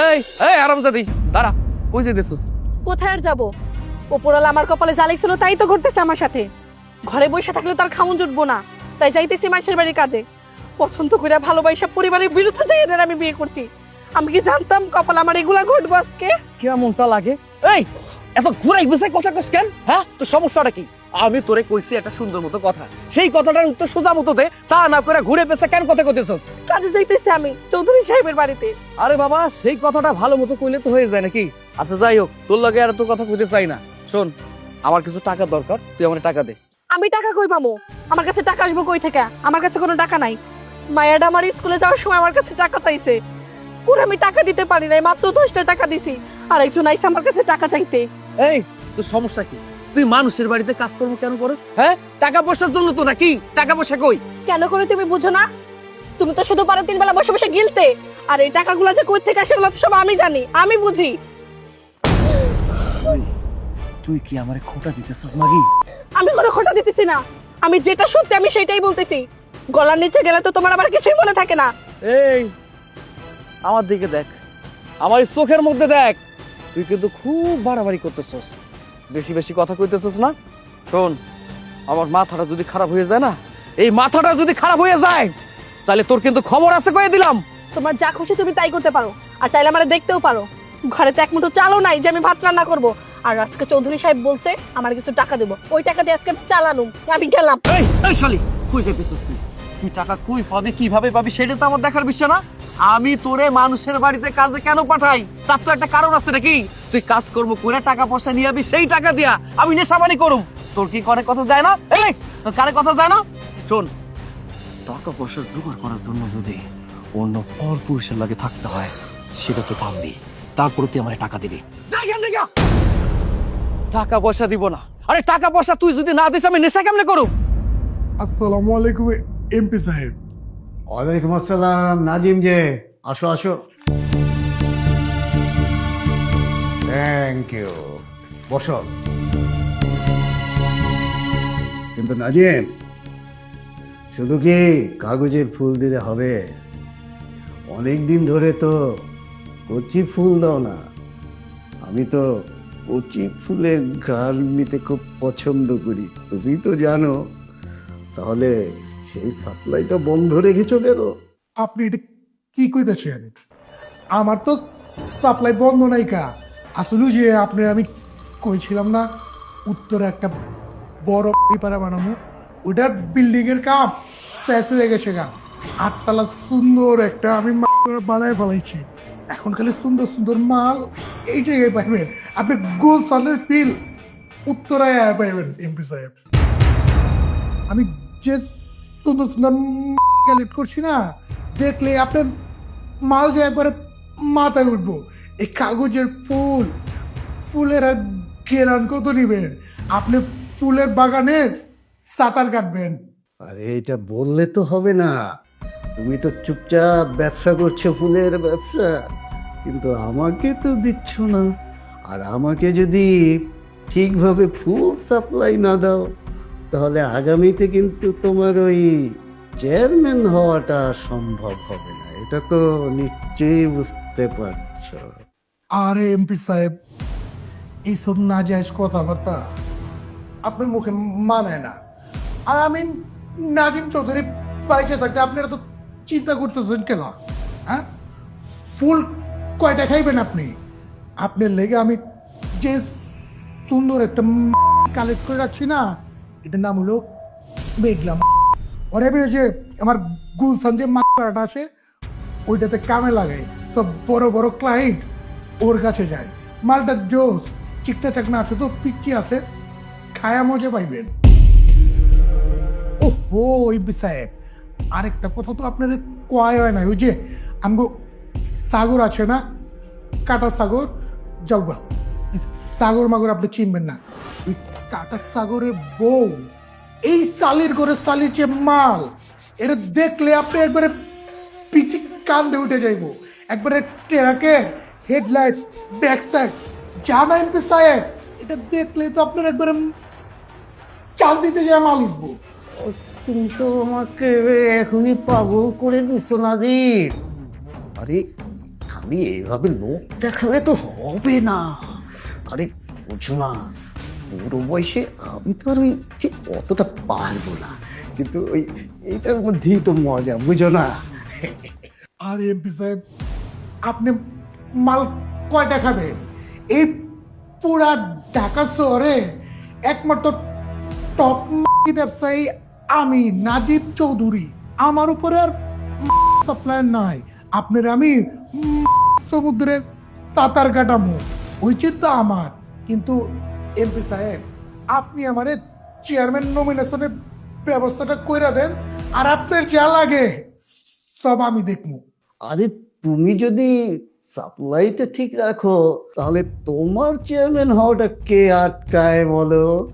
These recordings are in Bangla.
এই এই আরামজাদি দাঁড়া কই যেতেছিস কোথায় আর যাব? ওপরাল আমার কপালে যা ছিল তাই তো ঘটতেছে আমার সাথে। ঘরে বসে থাকলে তার খামুন জুটবো না তাই যাইতেছি মাসের বাড়ির কাজে। পছন্দ করে ভালোবাসা পরিবারের বিরুদ্ধে যাই এদের আমি বিয়ে করছি। আমি কি জানতাম কপাল আমার এগুলা ঘটবো আজকে? কেমনটা লাগে? এই এত ঘুরাই ঘুষাই কথা কস কেন? হ্যাঁ তো সমস্যাটা কি? আমি তোরে কইছি একটা সুন্দর মতো কথা। সেই কথাটার উত্তর সোজা মতো দে তা না করে ঘুরে পেছে কেন কথা কইতেছস? কাজে যাইতেছি আমি চৌধুরী সাহেবের বাড়িতে। আরে বাবা সেই কথাটা ভালো মতো কইলে তো হয়ে যায় নাকি? আচ্ছা যাই হোক তোর লাগে আর তো কথা কইতে চাই না। শোন আমার কিছু টাকা দরকার তুই আমার টাকা দে। আমি টাকা কই পাবো? আমার কাছে টাকা আসব কই থেকে? আমার কাছে কোনো টাকা নাই। মায়াডা আমার স্কুলে যাওয়ার সময় আমার কাছে টাকা চাইছে। ওর আমি টাকা দিতে পারি নাই মাত্র দশটা টাকা দিছি। আর একজন আইসে আমার কাছে টাকা চাইতে। এই তোর সমস্যা কি? তুই মানুষের বাড়িতে কাজ কাজকর্ম কেন করিস? হ্যাঁ? টাকা পয়সার জন্য তো নাকি? টাকা পয়সা কই? কেন করে তুমি বুঝো না? তুমি তো শুধু পারো তিন বেলা বসে বসে গিলতে। আর এই টাকাগুলো যে কই থেকে আসে তো সব আমি জানি। আমি বুঝি। তুই কি আমারে খোটা দিতেছিস মাগি আমি কোনো খোটা দিতেছি না। আমি যেটা সত্যি আমি সেটাই বলতেছি। গলার নিচে গেলে তো তোমার আবার কিছুই মনে থাকে না। এই আমার দিকে দেখ। আমার চোখের মধ্যে দেখ। তুই কিন্তু খুব বাড়াবাড়ি করতেছস। বেশি বেশি কথা কইতেছস না? শোন আমার মাথাটা যদি খারাপ হয়ে যায় না এই মাথাটা যদি খারাপ হয়ে যায় তাহলে তোর কিন্তু খবর আছে কয়ে দিলাম। তোমার যা খুশি তুমি তাই করতে পারো আর চাইলে আমার দেখতেও পারো। ঘরে তো এক মুঠো চালও নাই যে আমি ভাত রান্না করব। আর আজকে চৌধুরী সাহেব বলছে আমার কিছু টাকা দেবো। ওই টাকা দিয়ে আজকে আমি চালানুম আমি গেলাম। এই এই শালি কই যাইতেছিস তুই? তুই টাকা কই পাবি কীভাবে পাবি সেটা তো আমার দেখার বিষয় না। আমি তোরে মানুষের বাড়িতে কাজে কেন পাঠাই? তার তো একটা কারণ আছে নাকি? তুই কাজ করব করে টাকা পয়সা নিয়ে সেই টাকা দিয়া আমি নেশাবানি করুম। তোর কি করে কথা যায় না? এই, তোর কারে কথা যায় না? শোন, টাকা পয়সা জোগাড় করার জন্য যদি অন্য পর পুরুষের লাগে থাকতে হয়, সেটা তো পাবি তারপরে তুই আমার টাকা দিবি। টাকা পয়সা দিব না। আরে টাকা পয়সা তুই যদি না দিস, আমি নেশা কেমনে করুম? আসসালামু আলাইকুম, এমপি সাহেব। ওয়ালাইকুম আসসালাম, নাজিম যে। আসো আসো। থ্যাংক ইউ বসো। কিন্তু নাজিম, শুধু কি কাগজের ফুল দিলে হবে? অনেক দিন ধরে তো কচি ফুল দাও না। আমি তো কচি ফুলের গান নিতে খুব পছন্দ করি। তুমি তো জানো, তাহলে সেই সাপ্লাইটা বন্ধ রেখেছো কেন? আপনি এটা কি কইতেছেন আমার তো সাপ্লাই বন্ধ নাই কা। আসলে যে আপনার আমি কইছিলাম না, উত্তরে একটা বড় পেপারা বানাবো ওটার বিল্ডিং এর কাম শেষ হয়ে গেছে গা। আটতলা সুন্দর একটা আমি বানায় ফেলাইছি। এখন খালি সুন্দর সুন্দর মাল এই জায়গায় পাইবেন। আপনি গুলশানের ফিল উত্তরায় পাইবেন, এমপি সাহেব। আমি যে সুন্দর সুন্দর কালেক্ট করছি না। দেখলে আপনার মাল যে একবারে মাথায় উঠবো। এই কাগজের ফুল, ফুলের আর ঘেরান কত নিবেন? আপনি ফুলের বাগানে সাঁতার কাটবেন। আরে, এটা বললে তো হবে না। তুমি তো চুপচাপ ব্যবসা করছ, ফুলের ব্যবসা। কিন্তু আমাকে তো দিচ্ছ না। আর আমাকে যদি ঠিকভাবে ফুল সাপ্লাই না দাও তাহলে আগামীতে কিন্তু তোমার ওই চেয়ারম্যান হওয়াটা সম্ভব হবে না, এটা তো নিশ্চয়ই বুঝতে পারছ। আরে এমপি সাহেব এইসব না যায়জ কথাবার্তা আপনার মুখে মানায় না। আর আমি নাজিম চৌধুরী বাইচে থাকতে আপনারা তো চিন্তা করতেছেন কেন? হ্যাঁ? ফুল কয়টা খাইবেন আপনি? আপনার লেগে আমি যে সুন্দর একটা কালেক্ট করে রাখছি না এটার নাম হলো মেঘলা ওরে আমি ওই যে আমার গুলশান যে মাটা আছে ওইটাতে কামে লাগাই সব বড় বড় ক্লায়েন্ট ওর কাছে যায়। মালটা জোস, চিকটা চাকনা আছে তো পিচ্ছি আছে, খায়া মজা পাইবেন। ও হো ইবি সাহেব। আরেকটা কথা তো আপনার কয় হয় না, ওই যে আমগো সাগর আছে না? কাটা সাগর যাওবা সাগর মাগর আপনি চিনবেন না। ওই কাটা সাগরের বউ এই সালির করে সালির যে মাল এটা দেখলে আপনি একবারে পিচি কান্দে উঠে যাইব। একবারে ট্রাকে হেডলাইট ব্যাক সাইড জানা এমপি সাহেব এটা দেখলে তো আপনার একবারে চাল দিতে যায় মাল উঠবো। তুমি তো আমাকে এখনই পাগল করে দিছো নাজির। আরে খালি এইভাবে লোক দেখালে তো হবে না। আরে বুঝো না, বুড়ো বয়সে আমি তো আর ওই ঠিক অতটা পারব না, কিন্তু ওই এইটার মধ্যেই তো মজা, বুঝো না। আর এমপি সাহেব, আপনি মাল কয়টা খাবেন এই পুরা ঢাকা শহরে একমাত্র টপ ব্যবসায়ী আমি, নাজিব চৌধুরী। আমার উপরে আর সাপ্লাই নাই। আপনার আমি সমুদ্রে সাঁতার কাটামো চিন্তা আমার। কিন্তু এমপি সাহেব আপনি আমার চেয়ারম্যান নমিনেশনের ব্যবস্থাটা কইরা দেন আর আপনার যা লাগে সব আমি দেখব আরে তুমি যদি সাপ্লাইটা ঠিক রাখো তাহলে তোমার চেয়ারম্যান হওয়াটা কে আটকায় বলো?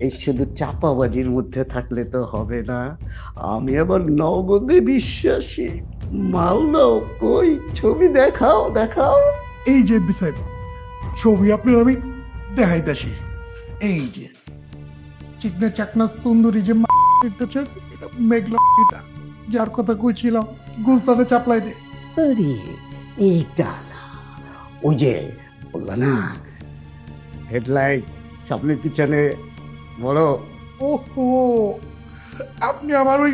এই শুধু চাপাবাজির মধ্যে থাকলে তো হবে না। আমি আবার নগদে বিশ্বাসী। মাল দাও কই? ছবি দেখাও দেখাও। এই যে বিষয় ছবি আপনার আমি দেখাইতেছি। এই যে চিকনা চাকনা সুন্দরী যে মা দেখতেছেন এটা মেঘলা এটা। যার কথা কইছিলাম গুলসানে চাপলাই দে। আরে এইটা না। ওই যে বললা না হেডলাইট সামনে পিছনে বড় ওহো আপনি আমার ওই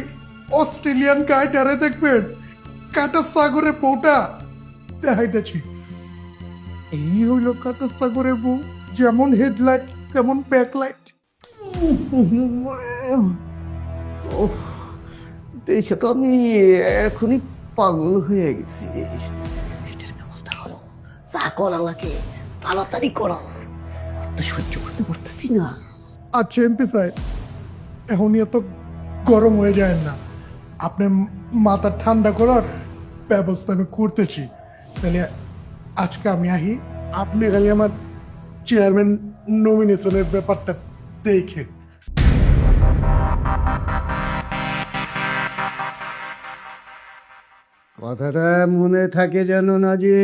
অস্ট্রেলিয়ান গাইডারে দেখবেন কাটা সাগরের বউটা দেখাইতেছি। এই হইল কাটা সাগরের বউ। যেমন হেডলাইট তেমন ব্যাকলাইট ওহ, দেখে তো আমি এখনই পাগল হয়ে গেছি। এটার ব্যবস্থা করো। যা করা লাগে তাড়াতাড়ি করো। তো সহ্য করতে পারতেছি না। আচ্ছা এমপি সাহেব এখনই এত গরম হয়ে যায় না। আপনার মাথা ঠান্ডা করার ব্যবস্থা আমি করতেছি। তাহলে আজকে আমি আহি আপনি খালি আমার চেয়ারম্যান নমিনেশনের ব্যাপারটা দেখেন কথাটা মনে থাকে যেন না যে।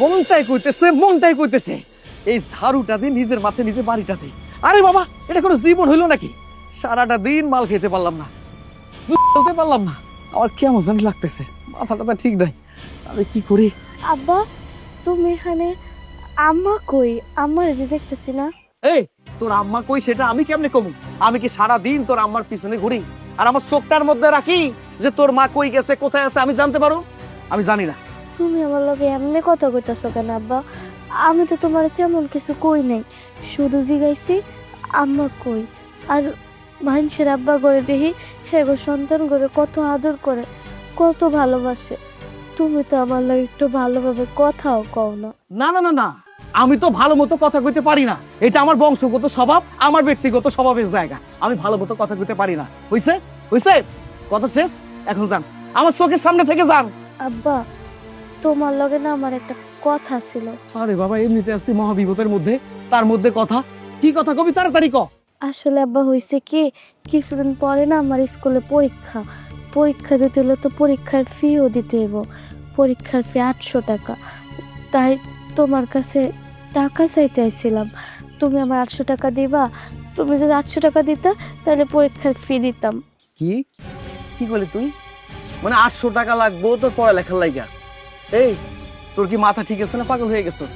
মনটাই কইতেছে মনটাই কইতেছে। এই ঝাড়ুটা দিয়ে নিজের মাথায় নিজে বাড়িটা দিই আরে বাবা এটা কোনো জীবন হইল নাকি? সারাটা দিন মাল খেতে পারলাম না। চলতে পারলাম না। আমার কেমন জানি লাগতেছে মাথাটা তো ঠিক নাই। আমি কি করি? আব্বা তুমি এখানে আম্মা কই? আম্মা যে দেখতেছি না। এই তোর আম্মা কই সেটা আমি কেমনে কমু? আমি কি সারা দিন তোর আম্মার পিছনে ঘুরি? আর আমার চোখটার মধ্যে রাখি যে তোর মা কই গেছে কোথায় আছে আমি জানতে পারো? আমি জানি না। তুমি আমার লগে এমনি কথা কইতাছো কেন আব্বা? আমি তো তোমার তেমন কিছু কই নাই। শুধু জিগাইছি আম্মা কই। আর মানুষের আব্বা করে দেখি হেগো সন্তান করে কত আদর করে কত ভালোবাসে। তুমি তো আমার লাগে একটু ভালোভাবে কথাও কও না। না না না না আমি তো ভালো মতো কথা কইতে পারি না। এটা আমার বংশগত স্বভাব আমার ব্যক্তিগত স্বভাবের জায়গা। আমি ভালো মতো কথা কইতে পারি না। হইছে? হইছে? কথা শেষ? এখন যান। আমার চোখের সামনে থেকে যান। আব্বা তোমার লগে না আমার একটা কথা ছিল। আরে বাবা এমনিতে আছি মহাবিপদের মধ্যে। তার মধ্যে কথা? কি কথা কবি? তাড়াতাড়ি ক। আসলে আব্বা হয়েছে কি? কিছুদিন পরে না আমার স্কুলে পরীক্ষা। পরীক্ষা দিতে হলে তো পরীক্ষার ফিও দিতে হইব। পরীক্ষার ফি আটশো টাকা। তাই তোমার কাছে টাকা চাইতে আইছিলাম। তুমি আমার আটশো টাকা দিবা। তুমি যদি আটশো টাকা দিতা তাহলে পরীক্ষার ফি দিতাম। কি? কি বলে তুই? মানে আটশো টাকা লাগবো তোর পড়ালেখার লাইগা। এই তোর কি মাথা ঠিক আছে না পাগল হয়ে গেছিস?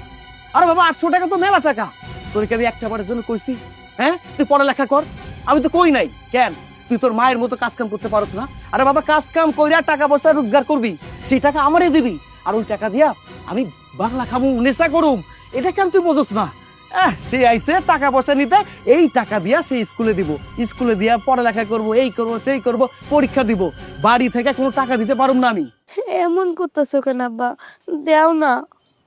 আরে বাবা, আটশো টাকা তো মেলা টাকা। তোর কি আমি একটা বারের জন্য কইছি? হ্যাঁ? তুই পড়ালেখা কর। আমি তো কই নাই। কেন? তুই তোর মায়ের মতো কাজ কাম করতে পারছ না? আরে বাবা, কাজ কাম কইরা টাকা পয়সা রোজগার করবি। সেই টাকা আমারই দিবি। আর ওই টাকা দিয়া আমি বাংলা খাব নেশা করুম। এটা কেন তুই বোঝস না? সে আইসে টাকা পয়সা নিতে। এই টাকা দিয়া সে স্কুলে দিব। স্কুলে দিয়া পড়ালেখা করব, এই করব, সেই করব, পরীক্ষা দিব। বাড়ি থেকে কোনো টাকা দিতে পারুম না আমি। এমন করতেছো কেন আব্বা? দেও না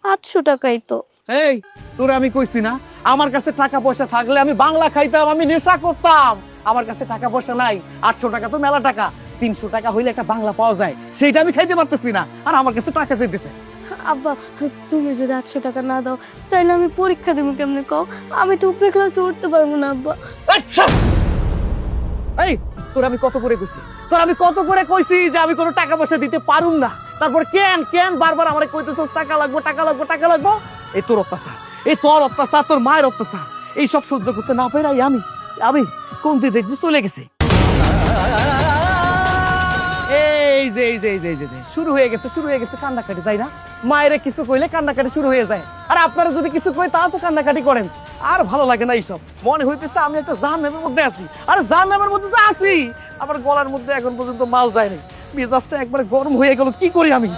আটশো টাকাই তো। এই তোরে আমি কইছি না আমার কাছে টাকা পয়সা থাকলে আমি বাংলা খাইতাম আমি নেশা করতাম। আমার কাছে টাকা পয়সা নাই আটশো টাকা তো মেলা টাকা। তিনশো টাকা হইলে একটা বাংলা পাওয়া যায় সেইটা আমি খাইতে পারতেছি না আর আমার কাছে টাকা চাইতেছে। আব্বা তুমি যদি আটশো টাকা না দাও তাহলে আমি পরীক্ষা দেবো কেমনে কও? আমি তো উপরে ক্লাসে উঠতে পারব না আব্বা। এই, তোর আমি কত করে কইছি? তোর আমি কত করে কইছি যে আমি কোনো টাকা পয়সা দিতে পারুম না? তারপর কেন কেন বারবার আমার কইতেছস, টাকা লাগবো টাকা লাগবো টাকা লাগবো? এই তোর অত্যাচার, এই তোর অত্যাচার, তোর মায়ের অত্যাচার, এই সব সহ্য করতে না পারাই আমি আমি কোন দিয়ে দেখবি চলে গেছে। এই যে এই যে এই যে এই যে, শুরু হয়ে গেছে, শুরু হয়ে গেছে কান্নাকাটি, তাই না? মায়েরা কিছু কইলে কান্নাকাটি শুরু হয়ে যায়। আর আপনারা যদি কিছু কই, তাও তো কান্নাকাটি করেন। আর ভালো লাগে না এইসব। মনে হইতেছে আমি একটা জাহান্নামের মধ্যে আছি। আর জাহান্নামের মধ্যে তো আছি। আবার গলার মধ্যে এখন পর্যন্ত মাল যায়নি। মেজাজটা একবার গরম হয়ে গেল, কি করি আমি?